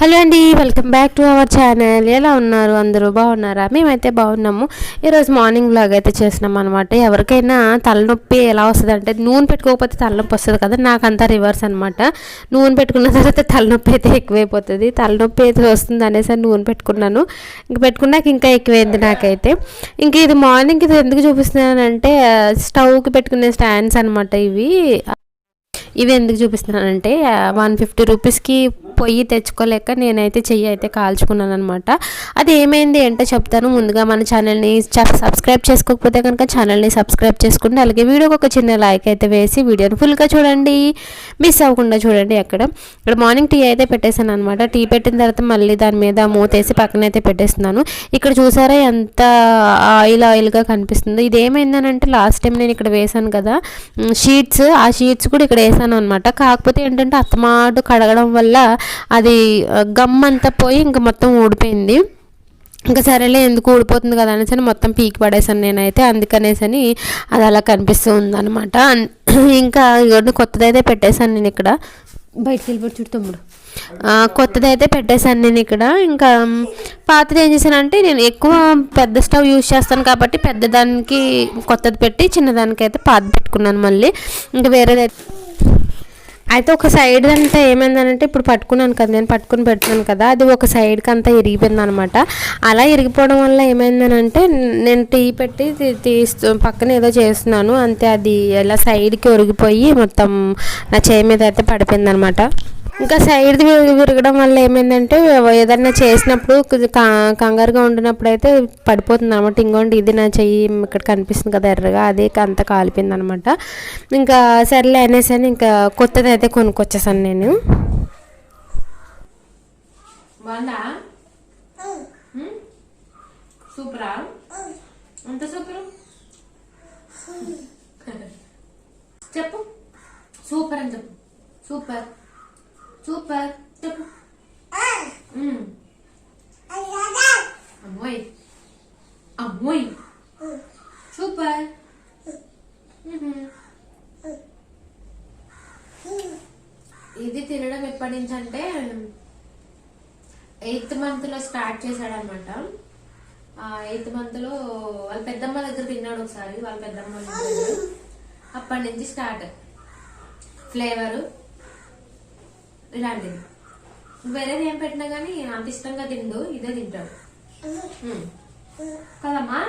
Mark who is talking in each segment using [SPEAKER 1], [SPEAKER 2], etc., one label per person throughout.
[SPEAKER 1] Hello అండి welcome back to our channel. ఎలా ఉన్నారు? అందరూ బాగున్నారా? మేమైతే బాగున్నాము. ఈరోజు మార్నింగ్ బ్లాగ్ అయితే చేసినాం అనమాట ఎవరికైనా తలనొప్పి ఎలా వస్తుంది అంటే నూనె పెట్టుకోకపోతే తలనొప్పి వస్తుంది కదా నాకంతా రివర్స్ అనమాట నూనె పెట్టుకున్న తర్వాత తలనొప్పి అయితే ఎక్కువైపోతుంది. తలనొప్పి అయితే వస్తుంది అనేసి నూనె పెట్టుకున్నాను. ఇంక పెట్టుకున్నాక ఇంకా ఎక్కువైంది నాకైతే. ఇంక ఇది మార్నింగ్ ఇది ఎందుకు చూపిస్తున్నానంటే స్టవ్కి పెట్టుకునే స్టాండ్స్ అనమాట ఇవి. ఇవి ఎందుకు చూపిస్తున్నానంటే వన్ ఫిఫ్టీ రూపీస్కి పొయ్యి తెచ్చుకోలేక నేనైతే చెయ్యి అయితే కాల్చుకున్నాను అనమాట అది ఏమైంది అంటే చెప్తాను. ముందుగా మన ఛానల్ని సబ్స్క్రైబ్ చేసుకోకపోతే కనుక ఛానల్ని సబ్స్క్రైబ్ చేసుకోండి అలాగే వీడియోకి ఒక చిన్న లైక్ అయితే వేసి వీడియోని ఫుల్గా చూడండి. మిస్ అవ్వకుండా చూడండి అక్కడ ఇక్కడ మార్నింగ్ టీ అయితే పెట్టేశాను అనమాట టీ పెట్టిన తర్వాత మళ్ళీ దాని మీద మూతేసి పక్కన అయితే పెట్టేస్తున్నాను. ఇక్కడ చూసారా ఎంత ఆయిల్ ఆయిల్గా కనిపిస్తుంది. ఇది ఏమైందనంటే లాస్ట్ టైం నేను ఇక్కడ వేసాను కదా. షీట్స్ ఆ షీట్స్ కూడా ఇక్కడ వేసాను అనమాట కాకపోతే ఏంటంటే అత్తమాటు కడగడం వల్ల అది గమ్ అంతా పోయి ఇంకా మొత్తం ఊడిపోయింది. ఇంకా సరేలే ఎందుకు ఊడిపోతుంది కదా అనేసి అని మొత్తం పీకి పడేసాను నేనైతే. అందుకనేసి అని అది అలా కనిపిస్తూ ఉందన్నమాట ఇంకా ఇవన్నీ కొత్తదైతే పెట్టేశాను నేను ఇక్కడ. బయటికి వెళ్ళిపోయి చూడు తమ్ముడు. కొత్తదైతే పెట్టేశాను నేను ఇక్కడ. ఇంకా పాతది ఏం చేశానంటే నేను ఎక్కువ పెద్ద స్టవ్ యూజ్ చేస్తాను కాబట్టి పెద్దదానికి కొత్తది పెట్టి చిన్నదానికి అయితే పాత పెట్టుకున్నాను మళ్ళీ. ఇంకా వేరేదైతే అయితే ఒక సైడ్ అంతా ఏమైందనంటే ఇప్పుడు పట్టుకున్నాను కదా నేను పట్టుకుని పెడుతున్నాను కదా అది ఒక సైడ్కి అంతా ఇరిగిపోయింది అనమాట అలా ఇరిగిపోవడం వల్ల ఏమైందనంటే నేను టీ పెట్టి తీస్తూ పక్కన ఏదో చేస్తున్నాను అంతే అది ఎలా సైడ్కి ఒరిగిపోయి మొత్తం నా చేయి మీద అయితే పడిపోయింది అనమాట ఇంకా సైడ్ విరగడం వల్ల ఏమైందంటే ఏదన్నా చేసినప్పుడు కంగారుగా ఉండినప్పుడు అయితే పడిపోతుంది అనమాట ఇంకోండి ఇది నా చెయ్యి ఇక్కడ కనిపిస్తుంది కదా ఎర్రగా అది అంత కాలిపోయింది అనమాట ఇంకా సర్లే అనేసి అని ఇంకా కొత్తది అయితే కొనుక్కొచ్చేసాను నేను. సూపరా? అంత చెప్పు. సూపర్ అని చెప్పు. సూపర్. సూపర్ చెప్పు అమ్మోయ్ అమ్మోయ్ సూపర్ ఇది తినడం ఎప్పటి నుంచి అంటే ఎయిత్ మంత్లో స్టార్ట్ చేశాడనమాట ఎయిత్ మంత్లో వాళ్ళ పెద్దమ్మ దగ్గర తిన్నాడు ఒకసారి వాళ్ళ పెద్దమ్మ దగ్గర అప్పటి నుంచి స్టార్ట్. ఫ్లేవరు ఇలాంటిది. వేరేది ఏం పెట్టినా కానీ అంత ఇష్టంగా తిండు ఇదే తింటాడు కదమ్మా?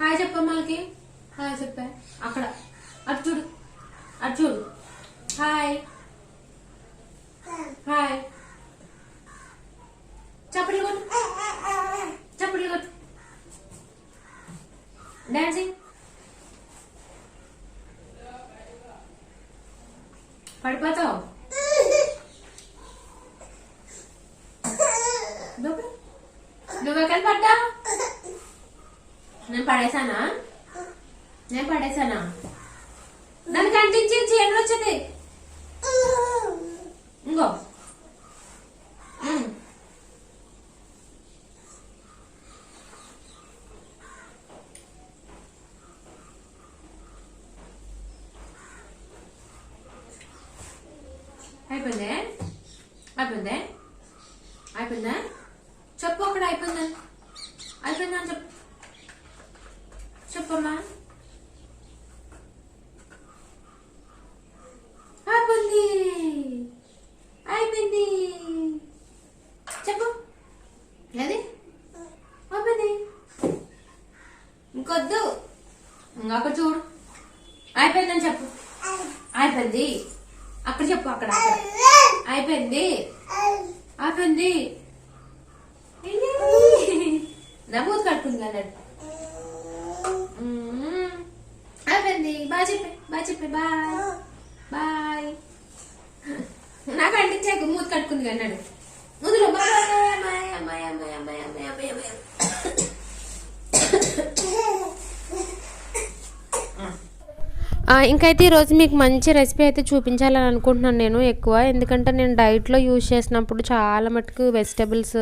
[SPEAKER 1] హాయ్ చెప్పమ్మకి హాయ్ చెప్పా. అక్కడ. అటు చూడు. అటు చూడు. హాయ్. హాయ్. చప్పట్లు కొట్టు. చప్పట్లు కొట్టు. డాన్సింగ్. పడిపోతావు? నువ్వెక్కడ పడ్డా నేను పడేసానా నేను పడేసానా నన్ను కంటించి చీరలు వచ్చింది ఇంకో. అయిపోయిందే? అయిపోయిందే? అయిపోయిందా? చెప్పు అక్కడ అయిపోయిందా? అయిపోయిందా అని చెప్పు. చెప్పమ్మా. అయిపోయింది. అయిపోయింది. చెప్పు. ఏది? అయిపోయింది. ఇంకొద్దు. ఇంకొక చూడు. అయిపోయిందని చెప్పు. అయిపోయింది. అక్కడ చెప్పు అక్కడ అయిపోయింది అయిపోయింది నమోదు కట్టుకుంది అన్నట్టు అయిపోయింది బాగా చెప్పే బాగా చెప్పే బాయ్ బాయ్ నాకు అంటించాక మూత కట్టుకుంది అన్నాడు ముందులో బాయ్ అమ్మాయి అమ్మాయి అమ్మాయి అమ్మాయి అమ్మాయి అమ్మాయి అమ్మాయి ఇంకైతే ఈరోజు మీకు మంచి రెసిపీ అయితే చూపించాలని అనుకుంటున్నాను నేను ఎక్కువ. ఎందుకంటే నేను డైట్లో యూజ్ చేసినప్పుడు చాలా మటుకు వెజిటబుల్స్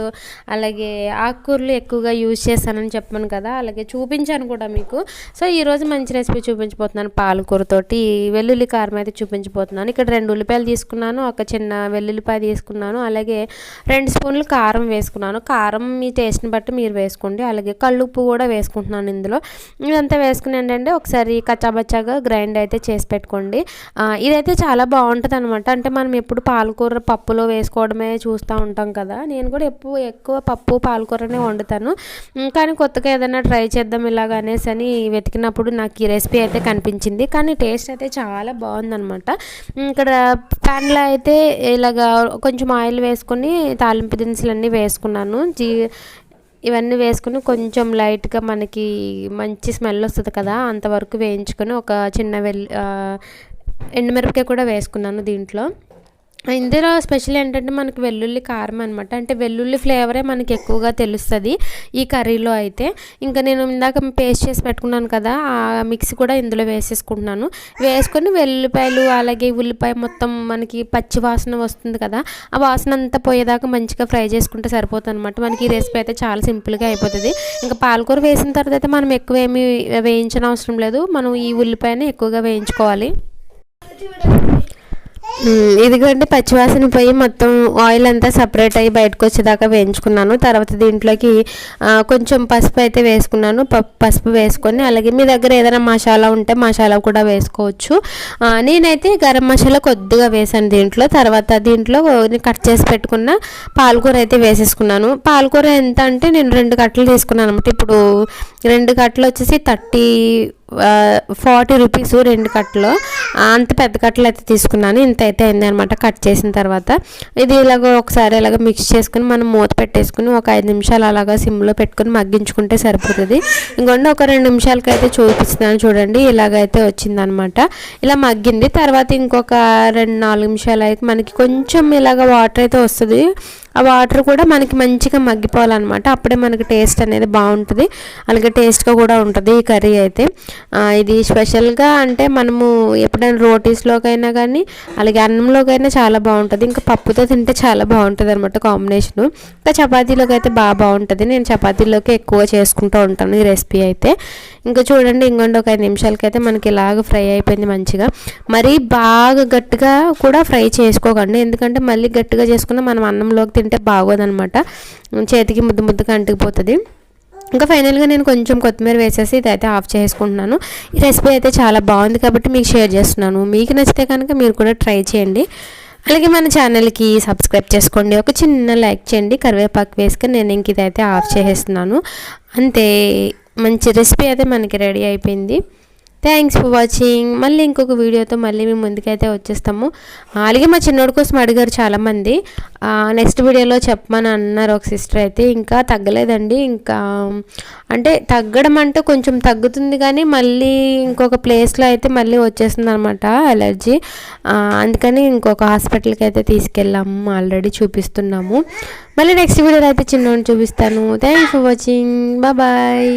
[SPEAKER 1] అలాగే ఆకుకూరలు ఎక్కువగా యూజ్ చేస్తానని చెప్పాను కదా అలాగే చూపించాను కూడా మీకు. సో ఈరోజు మంచి రెసిపీ చూపించబోతున్నాను పాలకూరతోటి. వెల్లుల్లి కారం అయితే చూపించబోతున్నాను. ఇక్కడ రెండు ఉల్లిపాయలు తీసుకున్నాను ఒక చిన్న వెల్లుల్లిపాయ తీసుకున్నాను అలాగే రెండు స్పూన్లు కారం వేసుకున్నాను. కారం మీ టేస్ట్ని బట్టి మీరు వేసుకోండి అలాగే కళ్ళుప్పు కూడా వేసుకుంటున్నాను ఇందులో. ఇదంతా వేసుకుని ఏంటంటే ఒకసారి కచ్చాబచ్చాగా గ్రైండ్ రెండు అయితే చేసి పెట్టుకోండి. ఇదైతే చాలా బాగుంటుంది అనమాట అంటే మనం ఎప్పుడు పాలకూర పప్పులో వేసుకోవడమే చూస్తూ ఉంటాం కదా. నేను కూడా ఎప్పుడు ఎక్కువ పప్పు పాలకూరనే వండుతాను. కానీ కొత్తగా ఏదైనా ట్రై చేద్దాం ఇలాగ అనేసి అని వెతికినప్పుడు నాకు ఈ రెసిపీ అయితే కనిపించింది. కానీ టేస్ట్ అయితే చాలా బాగుందనమాట ఇక్కడ ప్యాన్లో అయితే ఇలాగ కొంచెం ఆయిల్ వేసుకొని తాలింపు దినుసులన్నీ వేసుకున్నాను. జీ ఇవన్నీ వేసుకుని కొంచెం లైట్గా మనకి మంచి స్మెల్ వస్తుంది కదా అంతవరకు వేయించుకొని ఒక చిన్న వెల్లి ఎండుమిరపకాయ కూడా వేసుకున్నాను దీంట్లో. ఇందులో స్పెషల్ ఏంటంటే మనకి వెల్లుల్లి కారం అనమాట అంటే వెల్లుల్లి ఫ్లేవరే మనకి ఎక్కువగా తెలుస్తుంది ఈ కర్రీలో అయితే. ఇంకా నేను ఇందాక పేస్ట్ చేసి పెట్టుకున్నాను కదా ఆ మిక్సీ కూడా ఇందులో వేసేసుకుంటున్నాను. వేసుకొని వెల్లుల్లిపాయలు అలాగే ఉల్లిపాయ మొత్తం మనకి పచ్చి వాసన వస్తుంది కదా ఆ వాసన అంతా పోయేదాకా మంచిగా ఫ్రై చేసుకుంటే సరిపోతుంది అనమాట మనకి ఈ రెసిపీ అయితే చాలా సింపుల్గా అయిపోతుంది. ఇంకా పాలకూర వేసిన తర్వాత అయితే మనం ఎక్కువ ఏమి వేయించిన అవసరం లేదు. మనం ఈ ఉల్లిపాయని ఎక్కువగా వేయించుకోవాలి. ఇదిగోండి పచ్చివాసన పోయి మొత్తం ఆయిల్ అంతా సపరేట్ అయ్యి బయటకు వచ్చేదాకా వేయించుకున్నాను. తర్వాత దీంట్లోకి కొంచెం పసుపు అయితే వేసుకున్నాను. పసుపు వేసుకొని అలాగే మీ దగ్గర ఏదైనా మసాలా ఉంటే మసాలా కూడా వేసుకోవచ్చు. నేనైతే గరం మసాలా కొద్దిగా వేసాను దీంట్లో. తర్వాత దీంట్లో కట్ చేసి పెట్టుకున్న పాలకూర అయితే వేసేసుకున్నాను. పాలకూర ఎంత అంటే నేను రెండు కట్టలు తీసుకున్నాను అనమాట ఇప్పుడు రెండు కట్టలు వచ్చేసి థర్టీ ఫార్టీ రూపీస్ రెండు కట్టలు. అంత పెద్ద కట్టలు అయితే తీసుకున్నాను. ఇంత అయితే అయింది అనమాట కట్ చేసిన తర్వాత. ఇది ఇలాగ ఒకసారి ఇలాగ మిక్స్ చేసుకుని మనం మూత పెట్టేసుకుని ఒక ఐదు నిమిషాలు అలాగా సిమ్లో పెట్టుకుని మగ్గించుకుంటే సరిపోతుంది. ఇంకొండి ఒక రెండు నిమిషాలకి అయితే చూపిస్తున్నాను చూడండి. ఇలాగైతే వచ్చిందనమాట ఇలా మగ్గింది. తర్వాత ఇంకొక రెండు నాలుగు నిమిషాలు అయితే మనకి కొంచెం ఇలాగ వాటర్ అయితే వస్తుంది. ఆ వాటర్ కూడా మనకి మంచిగా మగ్గిపోవాలన్నమాట. అప్పుడే మనకి టేస్ట్ అనేది బాగుంటుంది. అలాగే టేస్ట్గా కూడా ఉంటుంది ఈ కర్రీ అయితే. ఇది స్పెషల్గా అంటే మనము ఎప్పుడైనా రోటీస్లోకైనా కానీ అలాగే అన్నంలోకైనా చాలా బాగుంటుంది. ఇంకా పప్పుతో తింటే చాలా బాగుంటుంది అనమాట కాంబినేషను. ఇంకా చపాతీలోకి అయితే బాగా బాగుంటుంది. నేను చపాతీలోకి ఎక్కువ చేసుకుంటూ ఉంటాను ఈ రెసిపీ అయితే. ఇంకా చూడండి ఇంకొండి ఒక ఐదు నిమిషాలకి అయితే మనకి ఇలాగ ఫ్రై అయిపోయింది మంచిగా. మరీ బాగా గట్టిగా కూడా ఫ్రై చేసుకోకండి. ఎందుకంటే మళ్ళీ గట్టిగా చేసుకున్న మనం అన్నంలోకి అంటే బాగోదనమాట. చేతికి ముద్దు ముద్దుగా అంటుకుపోతుంది ఇంకా ఫైనల్గా నేను కొంచెం కొత్తిమీర వేసేసి ఇదైతే ఆఫ్ చేసుకుంటున్నాను. ఈ రెసిపీ అయితే చాలా బాగుంది కాబట్టి మీకు షేర్ చేస్తున్నాను. మీకు నచ్చితే కనుక మీరు కూడా ట్రై చేయండి. అలాగే మన ఛానల్కి సబ్స్క్రైబ్ చేసుకోండి. ఒక చిన్న లైక్ చేయండి. కరివేపాకు వేసుకొని నేను ఇంక ఇదైతే ఆఫ్ చేసేస్తున్నాను. అంతే మంచి రెసిపీ అయితే మనకి రెడీ అయిపోయింది. థ్యాంక్స్ ఫర్ వాచింగ్ మళ్ళీ ఇంకొక వీడియోతో మళ్ళీ మేము ముందుకైతే వచ్చేస్తాము. అలాగే మా చిన్నోడి కోసం అడిగారు చాలామంది. నెక్స్ట్ వీడియోలో చెప్పమని అన్నారు ఒక సిస్టర్ అయితే. ఇంకా తగ్గలేదండి. ఇంకా అంటే తగ్గడం అంటే కొంచెం తగ్గుతుంది కానీ మళ్ళీ ఇంకొక ప్లేస్లో అయితే మళ్ళీ వచ్చేస్తుంది అనమాట అలర్జీ అందుకని ఇంకొక హాస్పిటల్కి అయితే తీసుకెళ్ళాము ఆల్రెడీ చూపిస్తున్నాము. మళ్ళీ నెక్స్ట్ వీడియోలో అయితే చిన్నోడిని చూపిస్తాను. Thanks for watching bye